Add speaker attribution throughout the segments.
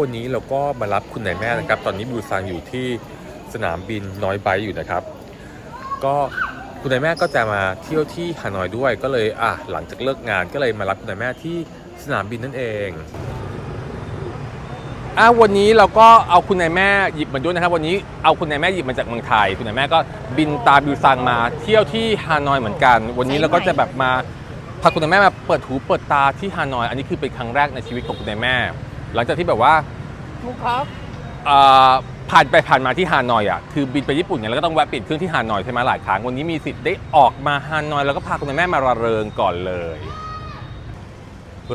Speaker 1: วันนี้เราก็มารับคุณนายแม่นะครับ ตอนนี้บิวซังอยู่ที่สนามบินน้อยไบอยู่นะครับ ก็คุณนายแม่ก็จะมาเที่ยวที่ฮานอยด้วย ก็เลยอะหลังจากเลิกงานก็เลยมารับคุณนายแม่ที่สนามบินนั่นเองอะวันนี้เราก็เอาคุณนายแม่หยิบมาด้วยนะครับ วันนี้เอาคุณนายแม่หยิบมาจากเมืองไทย คุณนายแม่ก็บินตามบิวซังมาเที่ยวที่ฮานอยเหมือนกัน วันนี้เราก็จะแบบมาพาคุณนายแม่มาเปิดหูเปิดตาที่ฮานอย อันนี้คือเป็นครั้งแรกในชีวิตของคุณนายแม่ หลังจากที่แบบว่า
Speaker 2: ถูกครับ
Speaker 1: เอ่อผ่านไปผ่านมาที่ฮานอยอะคือบินไปญี่ปุ่นเนี่ยแล้วก็ต้องแวะเปลี่ยนเครื่องที่ฮานอยใช่ไหมหลายครั้งวันนี้มีสิทธิ์ได้ออกมาฮานอย แล้วก็พาคุณแม่มาระเริงก่อนเลย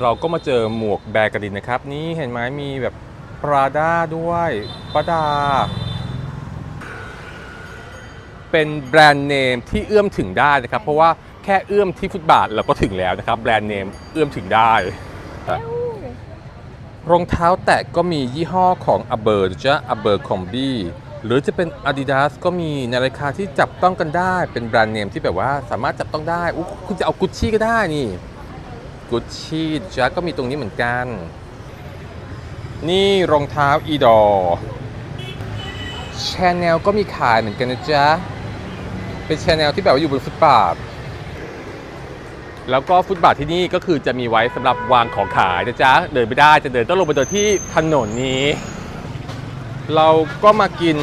Speaker 1: เราก็มาเจอหมวกแบรกระดินนะครับ นี่เห็นไหมมีแบบปราด้าด้วยปราดา เป็นแบรนด์เนมที่เอื้อมถึงได้นะครับ เพราะว่าแค่เอื้อมที่ฟุตบาทเราก็ถึงแล้วนะครับ แบรนด์เนมเอื้อมถึงได้ รองเท้าแตะก็มียี่ห้อของ a b e r จะ a b e r c o m b i หรือจะเป็น Adidas ก็มีในราคาที่จับต้องกันได้ เป็นแบรนด์เนมที่แบบว่าสามารถจับต้องได้คุณจะเอากุชชี่ก็ได้นี่กุชชี่จะก็มีตรงนี้เหมือนกัน นี่รองเท้าอีดอชแนลก็มีขายเหมือนกันนะจ๊ะ เป็นชแนลที่แบบว่าอยู่บนฟุตบาท แล้วก็ฟุตบาทที่นี่ก็คือจะมีไว้สำหรับวางของขายนะจ๊ะเดินไม่ได้จะเดินต้องลงไปเดินที่ถนนนี้ เราก็มากิน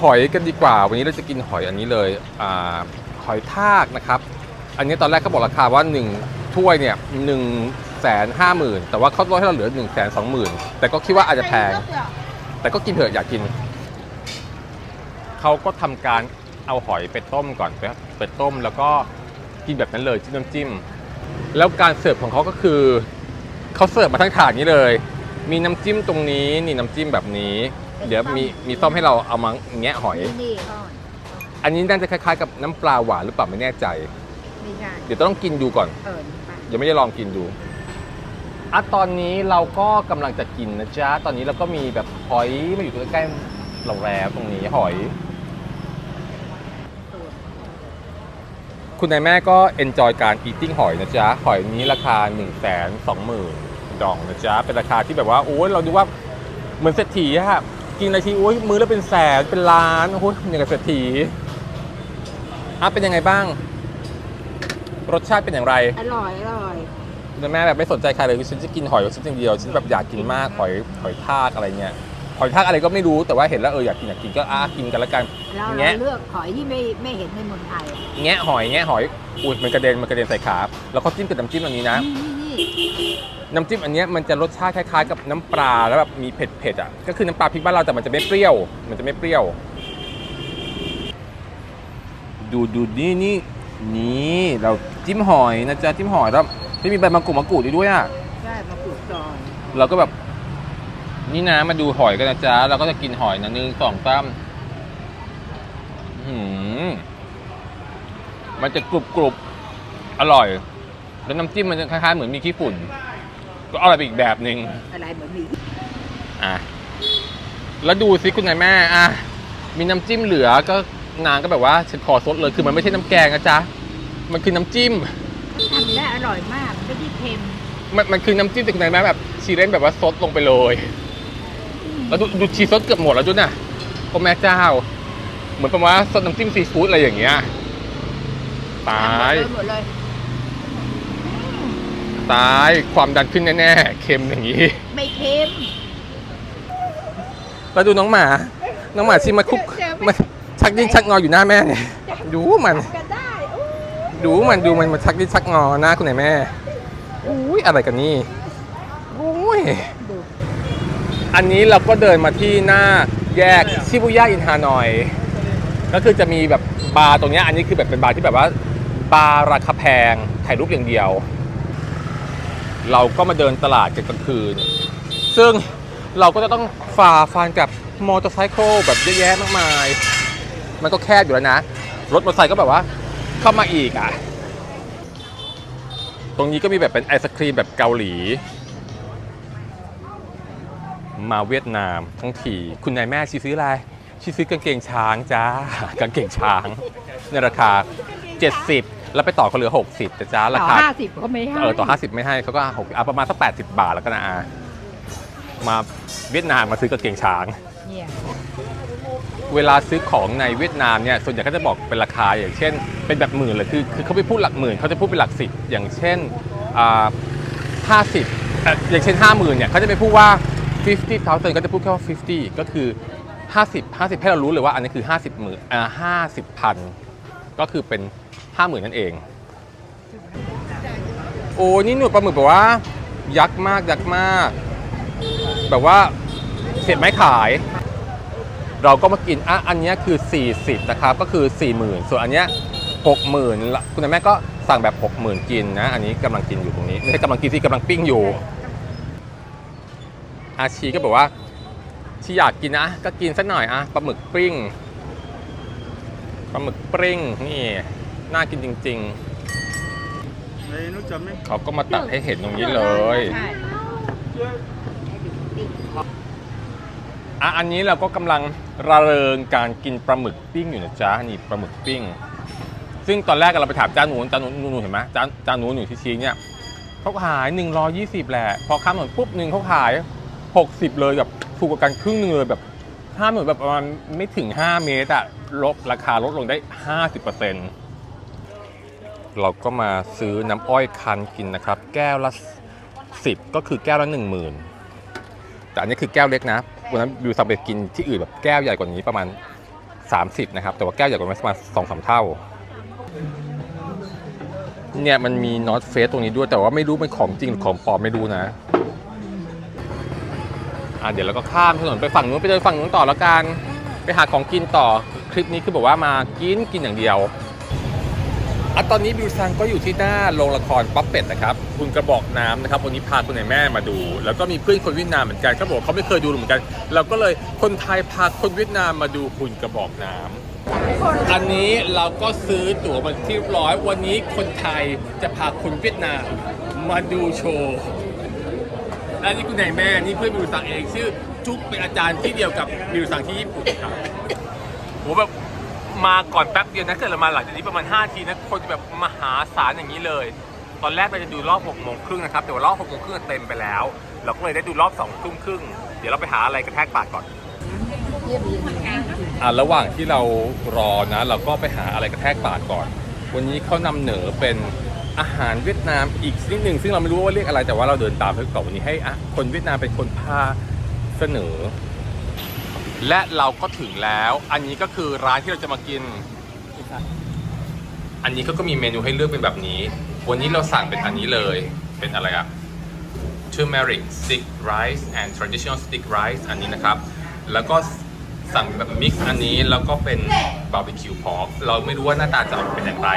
Speaker 1: หอยกันดีกว่า วันนี้เราจะกินหอยอันนี้เลยอาหอยทากนะครับ อันนี้ตอนแรกเขาบอกราคาว่า1ถ้วยเนี่ยหนึ่งแสนห้าหมื่นแต่ว่าเขาลดให้เราเหลือ1นึ่งแสนสองหมื่นแต่ก็คิดว่าอาจจะแพง แต่ก็กินเถอะอยากกินเขาก็ทำการเอาหอยไปต้มก่อนไปไปต้มแล้วก็กินแบบนั้นเลยจิ้มน้ำจิ้ม แล้วการเสิร์ฟของเขาก็คือเขาเสิร์ฟมาทั้งถาดนี้เลย มีน้ำจิ้มตรงนี้นี่น้ำจิ้มแบบนี้ เดี๋ยวมีมีส้มให้เราเอามาแงะหอย
Speaker 2: นี่นี่
Speaker 1: อันนี้น่าจะคล้ายๆกับน้ำปลาหวานหรือเปล่าไม่แน่ใจ
Speaker 2: ไม่ใช่
Speaker 1: เดี๋ยวต้องกินดูก่อน
Speaker 2: เออไป
Speaker 1: ยังไม่ได้ลองกินดูอะตอนนี้เราก็กำลังจะกินนะจ๊ะ ตอนนี้เราก็มีแบบหอยมาอยู่ใกล้ๆเราแล้วตรงนี้หอย คุณนายแม่ก็เอนจอยการอีติ้งหอยนะจ๊ะ หอยนี้ราคา 1 2 0 0 0 0ดองนะจ๊ะ เป็นราคาที่แบบว่าโอ้ยเราดูว่าเหมือนเศรษฐีอะครับกินอะไรทีโอ้ยมือละเป็นแสนเป็นล้านโอ้โหอย่างกับเศรษฐีอะเป็นยังไงบ้าง รสชาติเป็นอย่างไร
Speaker 2: อร่อยอร่อย
Speaker 1: คุณแม่แบบไม่สนใจใครเลยคือฉันจะกินหอยชิ้นอย่างเดียวฉันแบบอยากกินมากหอยหอยทากอะไรเงี้ย หอยทากอะไรก็ไม่รู้แต่ว่าเห็นแล้วเอออยากกินอยากกินก็อะกินกันแล้วกัน
Speaker 2: เรา
Speaker 1: แงะ
Speaker 2: เราเลือกหอยที่ไม่ไม่เห็นในเมืองไทย
Speaker 1: แงะหอยแงะหอยอุ้ยมันกระเด็นมันกระเด็นใส่ขาแล้วก็จิ้มกับน้ำจิ้มอันนี้นะ
Speaker 2: นี่นี่นี่
Speaker 1: น้ำจิ้มอันเนี้ยมันจะรสชาติคล้ายๆกับน้ำปลาแล้วแบบมีเผ็ดๆอะก็คือน้ำปลาพริกบ้านเราแต่มันจะไม่เปรี้ยว มันจะไม่เปรี้ยว ดูดูนี่นี่นี่เราจิ้มหอยนะจ๊ะจิ้มหอยแล้วที่มีใบมะกรูดมะกรูดด้วยอะ
Speaker 2: ใช่มาปลูกจอย
Speaker 1: เราก็แบบ นี่นะมาดูหอยกันนะจ๊ะเราก็จะกินหอยนะหนึ่งสองสามอื้อหืมมันจะกรุบกรุบอร่อย แล้วน้ำจิ้มมันจะคล้ายๆเหมือนมีขี้ฝุ่น ก็อร่อยไปอีกแบบหนึ่ง
Speaker 2: อะไรเหมือนหมี
Speaker 1: อะแล้วดูสิคุณนายแม่ อะ มีน้ำจิ้มเหลือก็นางก็แบบว่าฉันขอซดเลยคือมันไม่ใช่น้ำแกงนะจ๊ะ มันคือน้ำจิ้ม
Speaker 2: ทำได้อร่อยมากไม่ได้เค็ม
Speaker 1: มันมันคือน้ำจิ้มแต่คุณนายแม่แบบชีเล่นแบบว่าซดลงไปเลย แล้วดูดูชีซดเกือบหมดแล้วจุดน่ะโอ้แม่เจ้า เหมือนประมาณว่าซดน้ำจิ้มซีฟู้ดอะไรอย่างเงี้ย ตาย
Speaker 2: หมดเลย
Speaker 1: ตาย ความดันขึ้นแน่ๆ เค็มอย่างนี้
Speaker 2: ไม่เค็ม
Speaker 1: แล้วดูน้องหมา น้องหมาชิมาคุกมาชักดิ้นชักงออยู่หน้าแม่เนี่ย ดูมัน
Speaker 2: กันได้อู้
Speaker 1: ดูมันดูมันมาชักดิ้นชักงอหน้าคุณไหนแม่ อุ้ยอะไรกันนี่อุ้ย
Speaker 2: ดู
Speaker 1: อันนี้เราก็เดินมาที่หน้าแยกชิบุย่าอินฮานอย ก็คือจะมีแบบบาร์ตรงเนี้ยอันนี้คือแบบเป็นบาร์ที่แบบว่าบาร์ราคาแพงถ่ายรูปอย่างเดียว เราก็มาเดินตลาดกันกลางคืน ซึ่งเราก็จะต้องฝ่าฟันกับมอเตอร์ไซค์แบบเยอะแยะมากมาย มันก็แคบอยู่แล้วนะ รถมอเตอร์ไซค์ก็แบบว่าเข้ามาอีกอะ ตรงนี้ก็มีแบบเป็นไอศครีมแบบเกาหลี มาเวียดนามทั้งที คุณนายแม่ชีซื้ออะไรชีซื้อกางเกงช้างจ้ากางเกงช้าง ในราคา 70 แล้วไปต่อเขาเหลือ 60แต่จ้ารา
Speaker 2: ต่อ
Speaker 1: คา
Speaker 2: ห้าสิบก็ไม่ให้
Speaker 1: เออต่อ 50 ไม่ให้เขาก็6อะประมาณสัก80 บาทแล้วกันนะอามาเวียดนามมาซื้อกางเกงช้าง
Speaker 2: เนี่ย
Speaker 1: เวลาซื้อของในเวียดนามเนี่ยส่วนใหญ่ก็จะบอกเป็นราคาอย่างเช่น เป็นแบบหมื่นเลยคือคือเขาไม่พูดหลักหมื่นเขาจะพูดเป็นหลักสิบอย่างเช่นห้าสิบอย่างเช่นห้าหมื่นเนี่ยเขาจะไม่พูดว่า 50 thousand ก็จะพูดแค่ว่า 50 ก็คือ 50 50 ให้เรารู้เลยว่าอันนี้คือ 50หมื่นอ่า50พันก็คือเป็น 50,000นั่นเอง โอ้นี่หนวดปลาหมึกแบบว่า ยักษ์มากยักษ์มาก แบบว่าเสียบไม้ขาย เราก็มากินอะอันนี้คือ 40 นะครับ ก็คือ 40,000 ส่วนอันเนี้ย60,000 คุณแม่ก็สั่งแบบ 60,000 กินนะ อันนี้กำลังกินอยู่ตรงนี้ ไม่ใช่กำลังกินสิกำลังปิ้งอยู่ อาชีก็บอกว่าที่อยากกินนะก็กินสักหน่อยอะปลาหมึกปิ้งปลาหมึกปิ้งนี่น่ากินจริง
Speaker 3: Đây nó chấm đi.
Speaker 1: ๆเขาก็มาตัดให้เห็นตรงนี้เลย
Speaker 2: ใช่
Speaker 1: อะอันนี้เราก็กำลังระเริงการกินปลาหมึกปิ้งอยู่นะจ๊ะนี่ปลาหมึกปิ้ง ซึ่งตอนแรกเราไปถามจานนู้นจานนู้นนู้นเห็นไหมจานจานนู้นอยู่ที่ชี้เนี่ยเขาขาย 120แหละพอข้ามถนนปุ๊บหนึ่งเขาขาย 60 เลยแบบถูกกว่ากันครึ่งหนึงเลยแบบห้าหมือนแบบประมาณไม่ถึง 5 เมตรอะลดราคาลดลงได้ 50%เราก็มาซื้อน้ำอ้อยคันกินนะครับ แก้วละ 10 ก็คือแก้วละ 10,000 แต่อันนี้คือแก้วเล็กนะวันนั้นบิวสั่งไปกินที่อื่นแบบแก้วใหญ่กว่านี้ประมาณ 30 นะครับ แต่ว่าแก้วใหญ่กว่านี้ประมาณสองสามเท่าเนี่ยมันมีน็อตเฟสตรงนี้ด้วยแต่ว่าไม่รู้เป็นของจริงหรือของปลอมไม่รู้นะ อะเดี๋ยวเราก็ข้ามถนนไปฝั่งนู้นไปเดินฝั่งนู้นต่อแล้วกัน ไปหาของกินต่อ คลิปนี้คือบอกว่ามากินกินอย่างเดียวอะตอนนี้บิวซังก็อยู่ที่หน้าโรงละครป๊อปเป็ดนะครับ คุณกระบอกน้ำนะครับวันนี้พาคุณนแม่มาดู แล้วก็มีเพื่อนคนเวียดนามเหมือนกันเขาบอกเขาไม่เคยดูเหมือนกัน เราก็เลยคนไทยพาคนเวียดนามมาดูหุ่นกระบอกน้ำอันนี้เราก็ซื้อตั๋วมาที่ร้อยวันนี้คนไทยจะพาคนเวียดนามมาดูโชว์ และนี่คุณนายแม่นี่เพื่อนบิวสังเองชื่อจุ๊กเป็นอาจารย์ที่เดียวกับบิวสังที่ญี่ปุ่นครับโหแบบมาก่อนแป๊บเดียวนะเกิดเรามาหลังจากนี้ประมาณ5ทีนะคนจะแบบมหาศาลอย่างนี้เลย ตอนแรกเราจะดูรอบ6โมงครึ่งนะครับแต่ว่ารอบ6โมงครึ่งเต็มไปแล้ว เราก็เลยได้ดูรอบ2ทุ่มครึ่งเดี๋ยวเราไปหาอะไรกระแทกปากก่อนอะระหว่างที่เรารอนะ เราก็ไปหาอะไรกระแทกปากก่อน วันนี้เขานำเหนอเป็น อาหารเวียดนามอีกนิดหนึ่งซึ่งเราไม่รู้ว่าเรียกอะไรแต่ว่าเราเดินตามเขาก่อนวันนี้ให้คนเวียดนามเป็นคนพาเสนอ และเราก็ถึงแล้ว อันนี้ก็คือร้านที่เราจะมากิน อันนี้ก็ก็มีเมนูให้เลือกเป็นแบบนี้ วันนี้เราสั่งเป็นอันนี้เลย เป็นอะไรอะ turmeric stick rice and traditional stick rice อันนี้นะครับ แล้วก็สั่งแบบมิกซ์อันนี้แล้วก็เป็นบาร์บีคิวพอกเราไม่รู้ว่าหน้าตาจะออกเป็นอย่างไร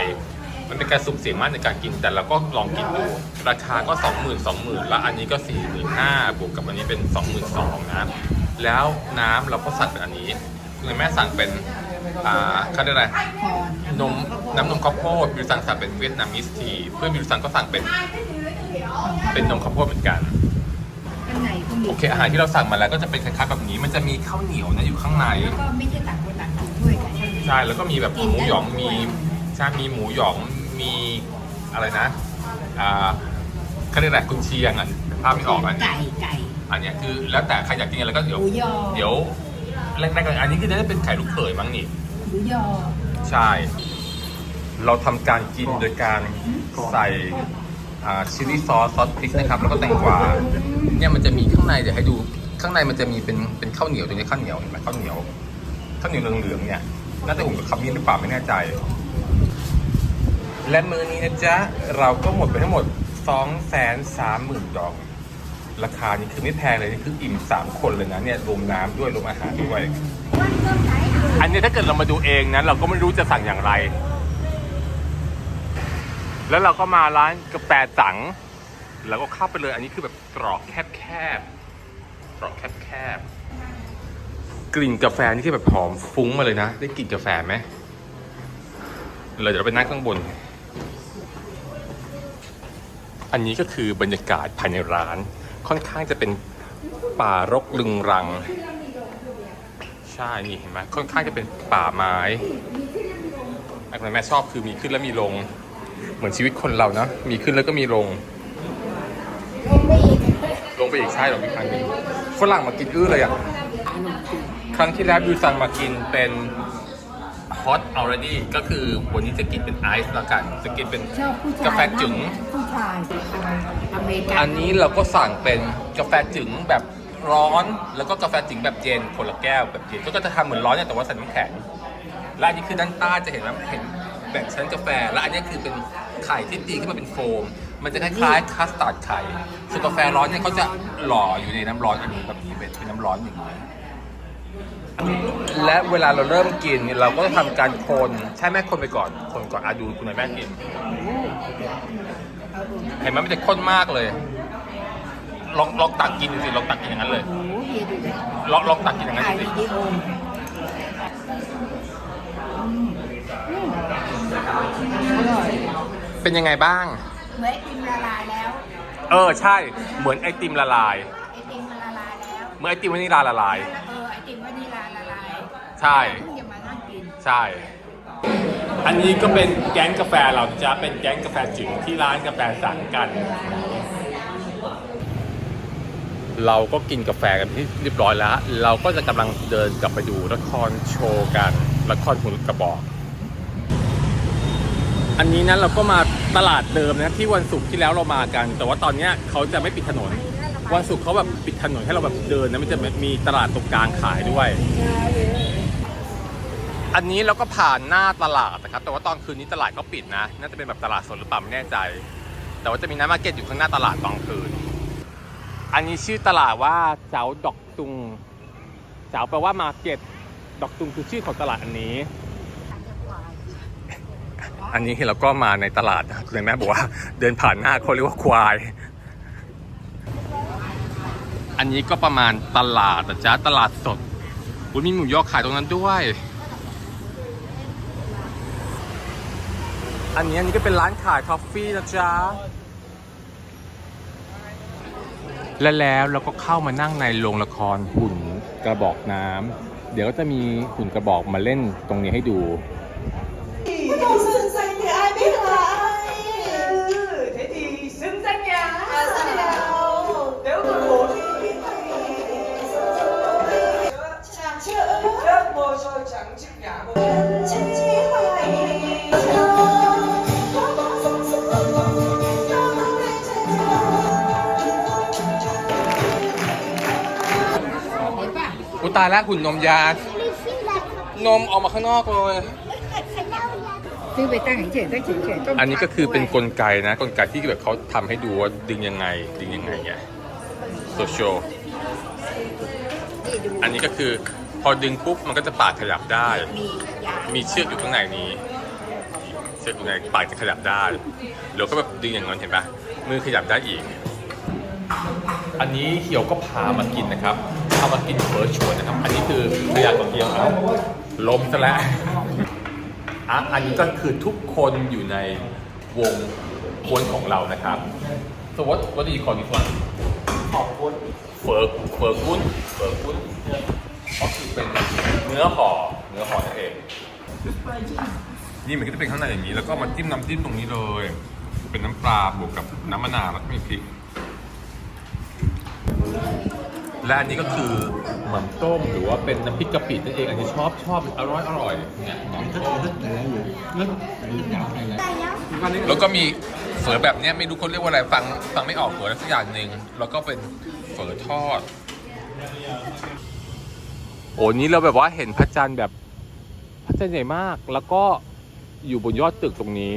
Speaker 1: มันเป็นการสุ่มเสี่ยงมากในการกิน แต่เราก็ลองกินดู ราคาก็ 20,000 20,000แล้วอันนี้ก็ 45,000บวกกับอันนี้เป็น 22,000นะแล้วน้ำเราก็สั่งเป็นอันนี้คุณแม่สั่งเป็นอ่าเขาเรียกอะไรนมน้ำนมข้าวโพดบิวสั่งสั่งเป็นเวียดนามิสทีเพื่อนบิวสั่งก็สั่งเป็นเป็นนมข้าวโพดเหมือนกัน
Speaker 2: ข้างในก็มี
Speaker 1: โอเคอาหารที่เราสั่งมาแล้วก็จะเป็นคล้ายๆแบบนี้ มันจะมีข้าวเหนียวนะอยู่ข้างใน
Speaker 2: แล้วก็ไม่ใช่ต่างคนต่างกินด้วยกัน
Speaker 1: ใช่แล้วก็มีแบบหมูหยองมีใช่มีหมูหยอง มีอะไรนะ อ่าเขาเรียกอะไรกุนเชียงอะภาพไม่ออกอันนี้
Speaker 2: ไก่ไก่
Speaker 1: อันเนี้ยคือแล้วแต่ใครอยากกินอะไรก็เดี๋ยว
Speaker 2: หมูยอ
Speaker 1: เดี๋ยวแรกๆกันอันนี้คือจะได้เป็นไข่ลูกเขยมั้งนี่
Speaker 2: หมูยอ
Speaker 1: ใช่ เราทำการกินโดยการใส่ชิลลี่ซอสซอสพริกนะครับ แล้วก็แตงกวาเนี่ยมันจะมีข้างในเดี๋ยวให้ดูข้างในมันจะมีเป็นเป็นข้าวเหนียวตรงนี้ข้าวเหนียวเห็นไหมข้าวเหนียวข้าวเหนียวเหลืองๆเนี่ยน่าจะอุ่นกับขมิ้นหรือเปล่าไม่แน่ใจ และมือนี้นะจ๊ะ เราก็หมดไปทั้งหมด 2 3 0 0 0 0ดอกราคานี่คือไม่แพงเลยนี่คืออิ่ม 3 คนเลยนะเนี่ยรวมน้ำด้วยรวมอาหารด้วย อันนี้ถ้าเกิดเรามาดูเองนะเราก็ไม่รู้จะสั่งอย่างไร แล้วเราก็มาร้านกาแฟสังแล้วก็เข้าไปเลย อันนี้คือแบบตรอกแคบๆตรอกแคบๆกลิ่นกาแฟนี่ที่แบบหอมฟุ้งมาเลยนะ ได้กลิ่นกาแฟไหมเราเดี๋ยวเราไปนั่งข้างบน อันนี้ก็คือบรรยากาศภายในร้าน ค่อนข้างจะเป็นป่ารกลึงรัง ใช่นี่เห็นไหมค่อนข้างจะเป็นป่าไม้ไอ้คนแม่ชอบคือมีขึ้นแล้วมีลง เหมือนชีวิตคนเรานะมีขึ้นแล้วก็มีลง ลงไปอีกใช่หรออีกอันหนึ่งฝรั่งมากินอื้อเลยอะครั้งที่แล้วบิวซังมากินเป็น hot already ก็คือวันนี้จะกินเป็นไอซ์ละกันจะกินเป็น
Speaker 2: ชอบผู้ชาย
Speaker 1: กาแฟจึ๋ง
Speaker 2: ผู้ชายอเมริกัน
Speaker 1: อันนี้เราก็สั่งเป็นกาแฟจึ๋งแบบร้อน แล้วก็กาแฟจึ๋งแบบเย็นคนละแก้วแบบเย็นก็จะทำเหมือนร้อนเนี่ยแต่ว่าใส่น้ำแข็งและอันนี้คือด้านใต้จะเห็นว่าเห็นแบ่งชั้นกาแฟ และอันนี้คือเป็นไข่ที่ตีขึ้นมาเป็นโฟม มันจะคล้ายๆคัสตาร์ดไข่ส่วนกาแฟร้อนเนี่ยเขาจะหล่ออยู่ในน้ำร้อนอันนี้แบบนี้เป็นเป็นน้ำร้อนอย่างนี้ และเวลาเราเริ่มกินเนี่ยเราก็จะทำการคนใช่แม่คนไปก่อน คนก่อนอาดูคุณนายแม่กิน เห็นไหมมันจะข้นมากเลย ลองลองตักกินดูสิลองตักกินอย่างนั้นเลย
Speaker 2: โอ้โหเฮียดูเลย
Speaker 1: ลองลองตักกินอย่างนั้น
Speaker 2: ถ่าย
Speaker 1: ดูสิ
Speaker 2: วิดีโออืมอืมอร่อย
Speaker 1: เป็นยังไงบ้าง
Speaker 2: เหมือนไอติมละลายแล้ว
Speaker 1: เออใช่ เหมือนไอติมละลาย
Speaker 2: ไอติมมันละลายแล้ว
Speaker 1: เหมื่อนไอติมวานิลลาละลาย ใช่
Speaker 2: เพิ่งจะมานั่งกิน
Speaker 1: ใช่ อันนี้ก็เป็นแก๊งกาแฟเราจะเป็นแก๊งกาแฟจิ๋วที่ร้านกาแฟสั่งกัน เราก็กินกาแฟกันที่เรียบร้อยแล้ว เราก็จะกำลังเดินกลับไปดูละครโชว์กันละครหุ่นกระบอก อันนี้นะเราก็มาตลาดเดิมนะที่วันศุกร์ที่แล้วเรามากัน แต่ว่าตอนเนี้ยเขาจะไม่ปิดถนน วันศุกร์เขาแบบปิดถนนให้เราแบบเดินนะมันจะมีตลาดตรงกลางขายด้วย อันนี้เราก็ผ่านหน้าตลาดนะครับ แต่ว่าตอนคืนนี้ตลาดก็ปิดนะ น่าจะเป็นแบบตลาดสดหรือเปล่าไม่แน่ใจ แต่ว่าจะมีน้ำมาร์เก็ตอยู่ข้างหน้าตลาดตอนคืน อันนี้ชื่อตลาดว่าเจ้าดอกตุง เจ้าแปลว่ามาร์เก็ต ดอกตุงคือชื่อของตลาดอันนี้ อันนี้เราก็มาในตลาดนะคุณแม่บอกว่าเดินผ่านหน้าเขาเรียกว่าควาย อันนี้ก็ประมาณตลาดนะจ๊ะตลาดสดอุ๊ยมีหมูยอขายตรงนั้นด้วย อันนี้อันนี้ก็เป็นร้านขายทอฟฟี่นะจ๊ะ และแล้วเราก็เข้ามานั่งในโรงละครหุ่นกระบอกน้ำ เดี๋ยวก็จะมีหุ่นกระบอกมาเล่นตรงนี้ให้ดูายแล้วหุ่นนมยา นมออกมาข้างนอกเลย
Speaker 2: ซื้อไปตั้งเฉยๆตั้งเฉยๆต้ม
Speaker 1: อันนี้ก็คือเป็นก
Speaker 2: ด้วย
Speaker 1: ลไกนะกลไกที่แบบเขาทำให้ดูว่าดึงยังไง ดึงยังไงไงโซเชียล
Speaker 2: นี่ดู
Speaker 1: อันนี้ก็คือพอดึงปุ๊บมันก็จะปากขยับได้
Speaker 2: มียา
Speaker 1: มีเชือกอยู่ข้างในนี้ เชือกอยู่ในปากจะขยับได้แล้วก็แบบดึงอย่างนั้นเห็นปะมือขยับได้อีก อันนี้เหี่ยวก็พามากินนะครับ พามากินเฟอร์ชวนนะครับ อันนี้คือขยะของเหี่ยวครับล้มซะแล้วอะอันนี้ก็คือทุกคนอยู่ในวงกวนของเรานะครับ so what what do you call this one ขอบคุณเฟอร์เฟอร์กุ้นเฟอร์กุ้นก็คือเป็นเนื้อห่อเนื้อห่อนั่นเอง นี่มันก็จะเป็นข้างในอย่างนี้ แล้วก็มาจิ้มน้ำจิ้มตรงนี้เลย เป็นน้ำปลาบวกกับน้ำมะนาวแล้วก็มีพริก และอันนี้ก็คือหม่ำต้มหรือว่าเป็นน้ำพริกกะปินั่นเองอันนี้ชอบชอบอร่อยอร่อยเนี่ยหม่ำต้มแล้วก็มีเฝอแบบเนี้ยไม่รู้คนเรียกว่าอะไรฟังฟังไม่ออกเฝออะไรสักอย่างหนึ่งแล้วก็เป็นเฝอทอด โอ้นี้เราแบบว่าเห็นพระจันทร์แบบพระจันทร์ใหญ่มาก แล้วก็อยู่บนยอดตึกตรงนี้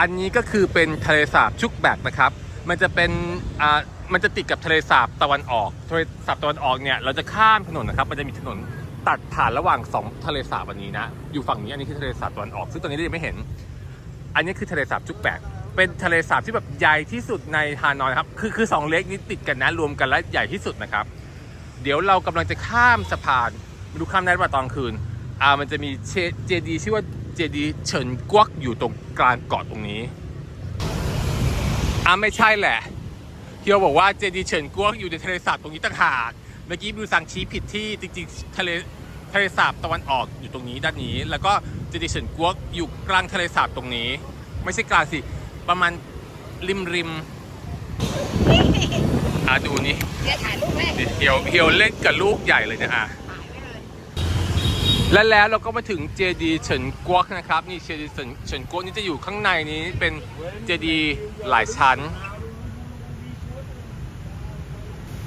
Speaker 1: อันนี้ก็คือเป็นทะเลสาบชุกแบกนะครับ มันจะเป็นอ่า มันจะติดกับทะเลสาบตะวันออกทะเลสาบตะวันออกเนี่ยเราจะข้ามถนนนะครับ มันจะมีถนนตัดผ่านระหว่างสองทะเลสาบอันนี้นะ อยู่ฝั่งนี้อันนี้คือทะเลสาบตะวันออก ซึ่งตอนนี้เรายังไม่เห็น อันนี้คือทะเลสาบจุกแบกเป็นทะเลสาบที่แบบใหญ่ที่สุดในฮานอยครับ คือคือสองเล็กนี้ติดกันนะรวมกันแล้วใหญ่ที่สุดนะครับ เดี๋ยวเรากำลังจะข้ามสะพานไม่รู้ข้ามได้หรือเปล่าตอนคืน อ่ามันจะมีเจเจดีชื่อว่าเจดีเฉินกวักอยู่ตรงกลางเกาะตรงนี้ อ่าไม่ใช่แหละ เฮียวบอกว่าเจดีเฉินกวกอยู่ในทะเลสาบตรงนี้ต่างหากเมื่อกี้บิวสั่งชี้ผิดที่จริงๆทะเลทะเลสาบตะวันออกอยู่ตรงนี้ด้านนี้ แล้วก็เจดีเฉินกวกอยู่กลางทะเลสาบตรงนี้ ไม่ใช่กลางสิประมาณริมริมอะดูนี่
Speaker 2: เดี๋ยวถ่ายรูปแม่
Speaker 1: เฮียวเฮียวเล่นกับลูกใหญ่เลยนะอะและแล้วเราก็มาถึงเจดีเฉินกวกนะครับ นี่เจดีเฉินเฉินกวกนี่จะอยู่ข้างในนี้เป็นเจดีหลายชั้น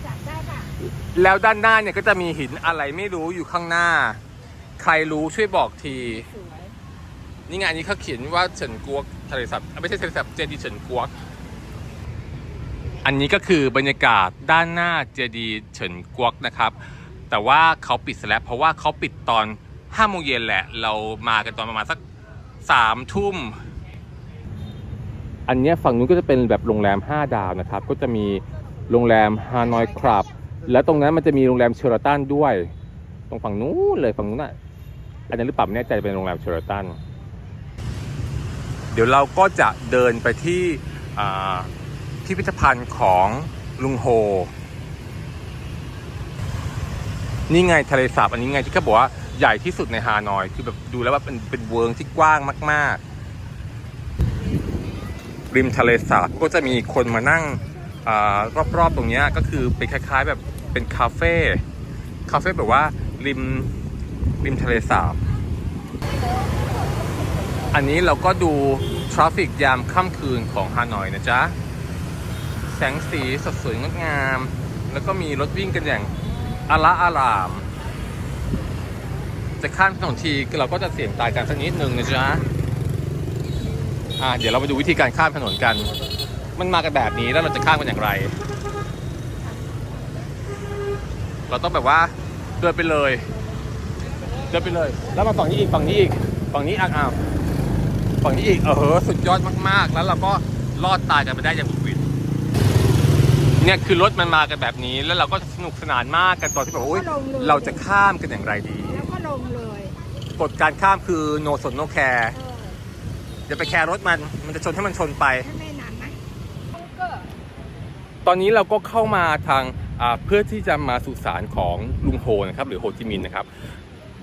Speaker 2: จับได้ป่ะ
Speaker 1: แล้วด้านหน้าเนี่ยก็จะมีหินอะไรไม่รู้อยู่ข้างหน้า ใครรู้ช่วยบอกที
Speaker 2: สวย
Speaker 1: นี่ไงอันนี้เขาเขียนว่าเฉินกวกทะเลสาบอะไม่ใช่ทะเลสาบเจดีย์เฉินกวก อันนี้ก็คือบรรยากาศด้านหน้าเจดีย์เฉินกวกนะครับ แต่ว่าเขาปิดซะแล้วเพราะว่าเขาปิดตอน5โมงเย็นแหละ เรามากันตอนประมาณสัก3ทุ่ม อันเนี้ยฝั่งนู้นก็จะเป็นแบบโรงแรม 5 ดาวนะครับ ก็จะมีโรงแรมฮานอยคลับ แล้วตรงนั้นมันจะมีโรงแรมเชอร์ตันด้วย ตรงฝั่งนู้นเลยฝั่งนู้นอะอันนั้นหรือเปล่าไม่แน่ใจเป็นโรงแรมเชอร์ตันเดี๋ยวเราก็จะเดินไปที่อ่พิพิธภัณฑ์ของลุงโฮ นี่ไงทะเลสาบอันนี้ไงที่เขาบอกว่าใหญ่ที่สุดในฮานอย คือแบบดูแล้วว่าเป็นเป็นเวิร์งที่กว้างมาก ๆ ริมทะเลสาบก็จะมีคนมานั่ง รอบๆตรงนี้ก็คือเป็นคล้าย ๆ แบบเป็นคาเฟ่คาเฟ่แบบว่าริมริมทะเลสาบ อันนี้เราก็ดูทราฟิกยามค่ำคืนของฮานอยนะจ๊ะ แสงสีสดสวยงดงาม แล้วก็มีรถวิ่งกันอย่างอาละอาราม จะข้ามถนนทีเราก็จะเสี่ยงตายกันสักนิดนึงนะจ๊ะอ่าเดี๋ยวเรามาดูวิธีการข้ามถนนกัน มันมากันแบบนี้แล้วเราจะข้ามกันอย่างไร เราต้องแบบว่าเดินไปเลย เดินไปเลย แล้วมาฝั่งนี้อีกฝั่งนี้อีกฝั่งนี้อะอ้าวฝั่งนี้อีกเออสุดยอดมากๆ แล้วเราก็รอดตายกันไปได้อย่างบุดหวิดเนี่ยคือรถมันมากันแบบนี้ แล้วเราก็สนุกสนานมากกันตอนที่แบบว่าอุ๊ยเราจะข้ามกันอย่างไรดี
Speaker 2: แล้วก็ลงเลย
Speaker 1: กฎการข้ามคือ no สน no care
Speaker 2: เออ
Speaker 1: อย่าไปแคร์รถมันมันจะชนให้มันชนไป
Speaker 2: ให้แม่นานไหมก็
Speaker 1: ตอนนี้เราก็เข้ามาทางเพื่อที่จะมาสู่ศาลของลุงโฮนะครับหรือโฮจิมินห์นะครับ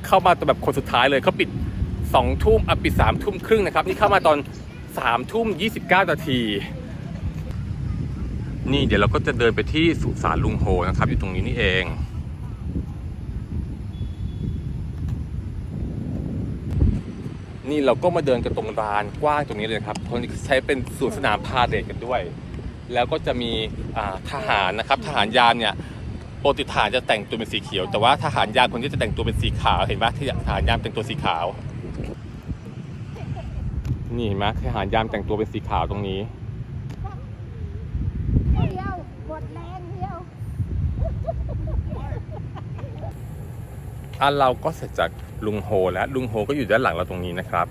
Speaker 1: เข้ามาตอนแบบคนสุดท้ายเลยเขาปิด2ทุ่มอปิด3ทุ่มครึ่งนะครับ นี่เข้ามาตอน3ทุ่ม29นาทีนี่เดี๋ยวเราก็จะเดินไปที่สุสานลุงโฮนะครับ อยู่ตรงนี้นี่เอง นี่เราก็มาเดินกันตรงลานกว้างตรงนี้เลยครับตรงนี้ใช้เป็นสวนสนามพาเหรดกันด้วย แล้วก็จะมีอ่าทหารนะครับทหารยามเนี่ยปกติทหารจะแต่งตัวเป็นสีเขียว แต่ว่าทหารยามคนที่จะแต่งตัวเป็นสีขาวเห็นไหมที่ทหารยามแต่งตัวสีขาว นี่เห็นไหมทหารยามแต่งตัวเป็นสีขาวตรงนี้
Speaker 2: เดียวหมดแรงเดียว
Speaker 1: อะเราก็เสร็จจากลุงโฮแล้วลุงโฮก็อยู่ด้านหลังเราตรงนี้นะครับ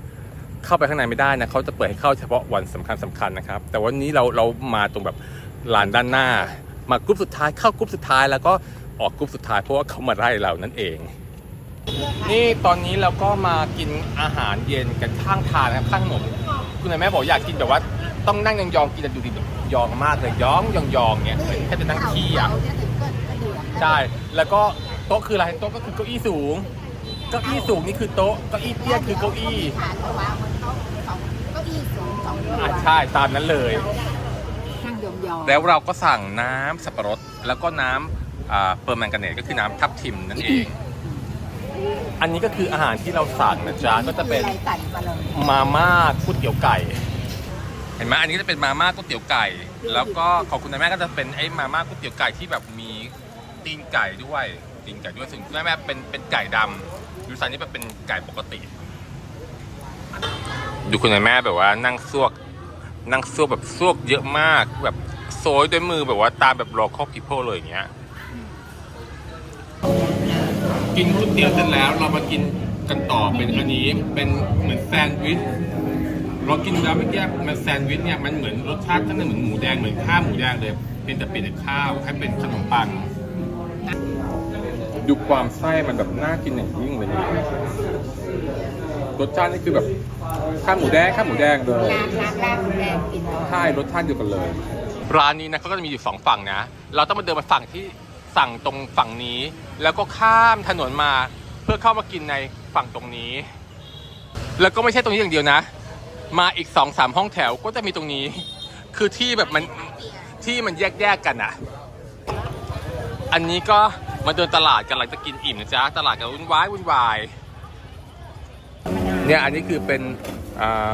Speaker 1: เข้าไปข้างในไม่ได้นะเขาจะเปิดให้เข้าเฉพาะวันสำคัญสคัญนะครับ แต่วันนี้เราเรามาตรงแบบลานด้านหน้า มากรุ๊ปสุดท้ายเข้ากรุ๊ปสุดท้ายแล้วก็ออกกรุ๊ปสุดท้ายเพราะว่าเขามาไล่เรานั่นเอง นี่ตอนนี้เราก็มากินอาหารเย็นกันข้างทางนะครับข้างถนนคุณนายแม่บอกอยากกินแบบว่าต้องนั่งยองๆกินแต่ดูดิยองมากเลยยองยองยองๆเนี่ยแค่จะนั่งขี้อะใช่แล้วก็โต๊ะคืออะไรโต๊ะก็คือเก้าอี้สูง เก้าอี้สูงนี่คือโต๊ะเก้าอี้เตี้ยคือเก้าอี้
Speaker 2: ฐานระวางบนโต๊ะสองเก้าอี้สูงสองตัว
Speaker 1: อ่าใช่ตามนั้นเลย
Speaker 2: นั่งยองๆ
Speaker 1: แล้วเราก็สั่งน้ำสับปะรดแล้วก็น้ำอ่าเปอร์แมงกาเนตก็คือน้ำทับทิมนั่นเอง อันนี้ก็คืออาหารที่เราสั่งนะจ๊ะก็จะเป็น
Speaker 2: มีอะไรใส่มาเลย
Speaker 1: มาม่าก๋วยเตี๋ยวไก่ เห็นไหมอันนี้ก็จะเป็นมาม่าก๋วยเตี๋ยวไก่ แล้วก็ของคุณนายแม่ก็จะเป็นไอ้มาม่าก๋วยเตี๋ยวไก่ที่แบบมีตีนไก่ด้วยตีนไก่ด้วยส่วนคุณแม่แม่เป็นเป็นไก่ดำ ยูซานนี่แบบเป็นไก่ปกติ ดูคุณแม่แบบว่านั่งซวก นั่งซวกแบบซวกเยอะมาก แบบโซยด้วยมือแบบว่าตามแบบ local people เลยอย่างเงี้ย กินก๋วยเตี๋ยวเสร็จแล้วเรามากินกันต่อเป็นอันนี้เป็นเหมือนแซนด์วิชเรากินแล้วเมื่อกี้มันแซนด์วิชเนี่ยมันเหมือนรสชาติก็เหมือนหมูแดงเหมือนข้าวหมูแดงเลยเพียงแต่เปลี่ยนจากข้าวให้เป็นขนมปัง ดูความไส้มันแบบน่ากินอย่างยิ่งเลยนะรสชาตินี่คือแบบข้าวหมูแดงข้าวหมูแดงเลย
Speaker 2: น้ำน้ำน้ำแดงกิน
Speaker 1: ใช่รสชาติเดียวกันเลย ร้านนี้นะเขาก็จะมีอยู่สองฝั่งนะ เราต้องมาเดินมาฝั่งที่สั่งตรงฝั่งนี้ แล้วก็ข้ามถนนมาเพื่อเข้ามากินในฝั่งตรงนี้ แล้วก็ไม่ใช่ตรงนี้อย่างเดียวนะ มาอีกสองสามห้องแถวก็จะมีตรงนี้ คือที่แบบมันที่มันแยกแยกๆกันอะอันนี้ก็ มาเดินตลาดกันหลังจากกินอิ่มนะจ๊ะ ตลาดกันวุ่นวายวุ่นวาย เนี่ยอันนี้คือเป็นอ่า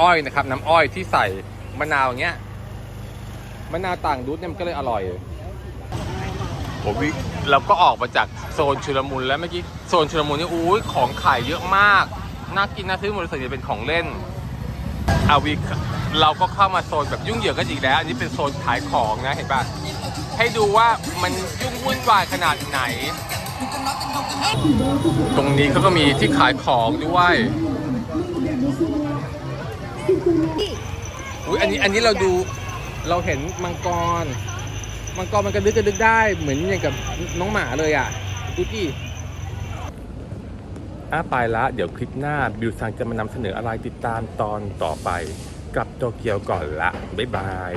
Speaker 1: อ้อยนะครับ น้ำอ้อยที่ใส่มะนาวอย่างเงี้ย มะนาวต่างรูทเนี่ยมันก็เลยอร่อยโอ้วิเราก็ออกมาจากโซนชุลมุนแล้วเมื่อกี้โซนชุลมุนนี่อุ้ยของขายเยอะมาก น่ากินน่าซื้อหมดเลยส่วนใหญ่เป็นของเล่นอาวิเราก็เข้ามาโซนแบบยุ่งเหยิงกันอีกแล้ว อันนี้เป็นโซนขายของนะเห็นปะ ให้ดูว่ามันยุ่งวุ่นวายขนาดไหน ตรงนี้เขาก็มีที่ขายของด้วยอุ้ยอันนี้อันนี้เราดูเราเห็นมังกร มังกรมันกระดึกกระดึกได้เหมือนอย่างกับน้องหมาเลยอะดูดิอะไปละเดี๋ยวคลิปหน้าบิวซังจะมานำเสนออะไรติดตามตอนต่อไป กับโตเกียวก่อนละ บ๊ายบาย